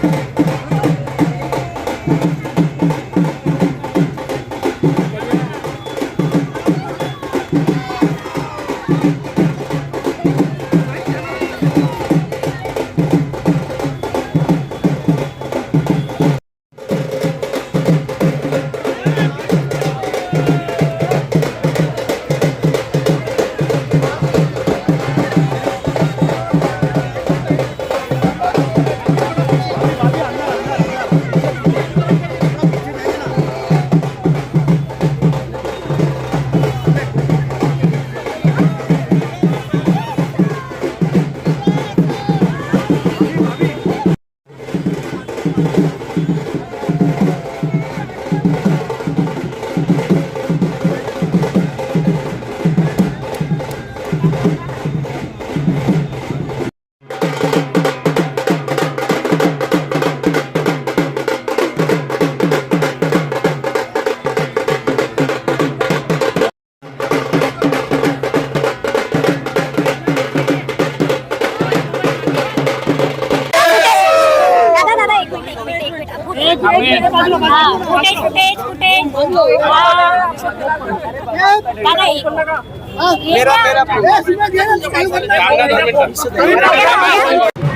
Thank you.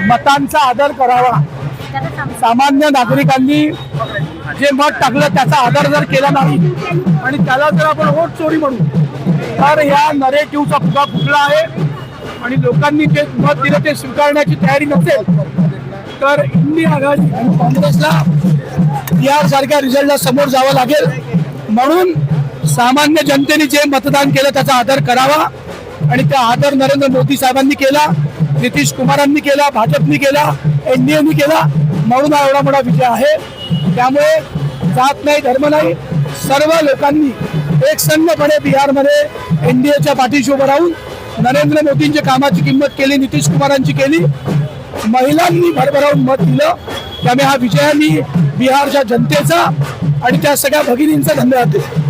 मतांचा आदर करावा. सामान्य नागरिकांनी जे मत टाकलं त्याचा आदर जर केला नाही आणि त्याला जर आपण वोट चोरी म्हणू तर ह्या नरेटिव्हचा फुगा फुटला आहे. आणि लोकांनी जे मत दिलं ते स्वीकारण्याची तयारी नसेल तर इंडिया आघाडी आणि काँग्रेसला बिहारसारख्या रिझल्टला समोर जावं लागेल. म्हणून सामान्य जनतेने जे मतदान केलं त्याचा आदर करावा आणि त्या आदर नरेंद्र मोदी साहेबांनी केला नितीश कुमारांनी केला भाजपनी केला एनडीएनी केला. म्हणून हा एवढा मोठा विजय आहे. त्यामुळे जात नाही धर्म नाही सर्व लोकांनी एक संघपणे बिहारमध्ये एनडीएच्या पाठीशी उभं राहून नरेंद्र मोदींच्या कामाची किंमत केली नितीश कुमारांची केली. महिलांनी भरभरावून मत दिलं. त्यामुळे हा विजयानी बिहारच्या जनतेचा आणि त्या सगळ्या भगिनींचा धन्यवाद देतो.